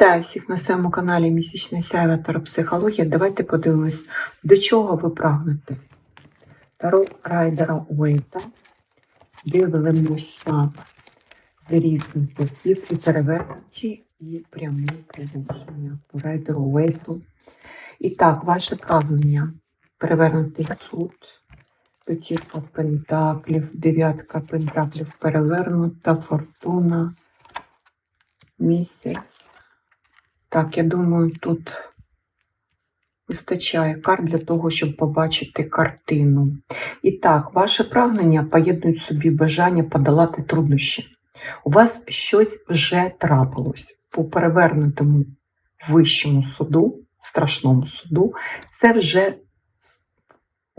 Вітаю на своєму каналі Місячна сяйва та психологія. Давайте подивимось, до чого ви прагнете. Таро райдера Уейта. Дивимося з різних боків і перевернуті, і прямі призначення по райдеру Уейту. І так, ваше прагнення перевернутий суд, п'ятірка пентаклів, дев'ятка пентаклів перевернута, фортуна, місяць. Так, я думаю, тут вистачає карт для того, щоб побачити картину. І так, ваше прагнення поєднують собі бажання подолати труднощі. У вас щось вже трапилось по перевернутому вищому суду, страшному суду, це вже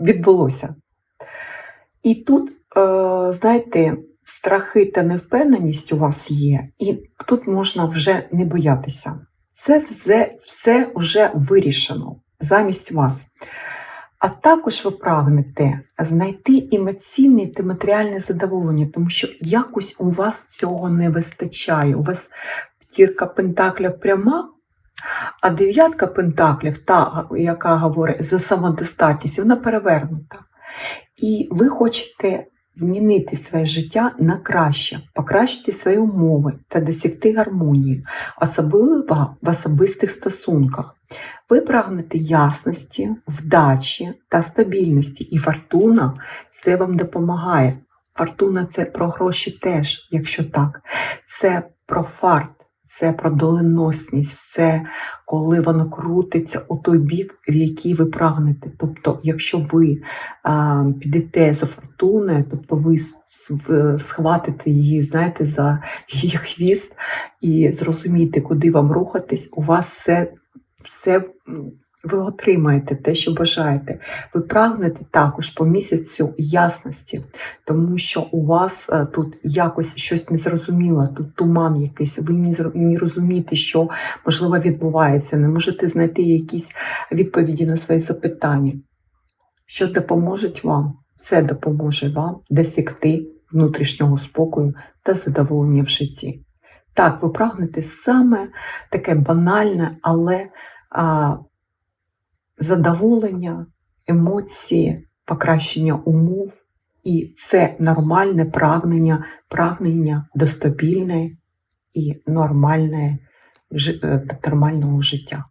відбулося. І тут, е, знаєте, страхи та невпевненість у вас є, і тут можна вже не боятися. Це все, все вже вирішено замість вас. А також ви прагнете знайти емоційне та матеріальне задоволення, тому що якось у вас цього не вистачає. У вас п'ятірка пентаклів пряма, а дев'ятка пентаклів, та, яка говорить за самодостатність, вона перевернута. І ви хочете змінити своє життя на краще, покращити свої умови та досягти гармонії, особливо в особистих стосунках. Ви прагнете ясності, вдачі та стабільності, і фортуна це вам допомагає. Фортуна це про гроші теж, якщо так. Це про фарт, це про доленосність, це коли воно крутиться у той бік, в який ви прагнете. Тобто, якщо ви а, підете за фортуною, тобто ви схватите її, знаєте, за її хвіст і зрозумієте, куди вам рухатись, у вас все, все ви отримаєте те, що бажаєте. Ви прагнете також по місяцю ясності, тому що у вас е, тут якось щось незрозуміло, тут туман якийсь, ви не розумієте, що можливо відбувається, не можете знайти якісь відповіді на свої запитання. Що допоможе вам? Це допоможе вам досягти внутрішнього спокою та задоволення в житті. Так, ви прагнете саме таке банальне, але а, задоволення, емоції, покращення умов, і це нормальне прагнення, прагнення до стабільної і нормальної, е, нормального життя.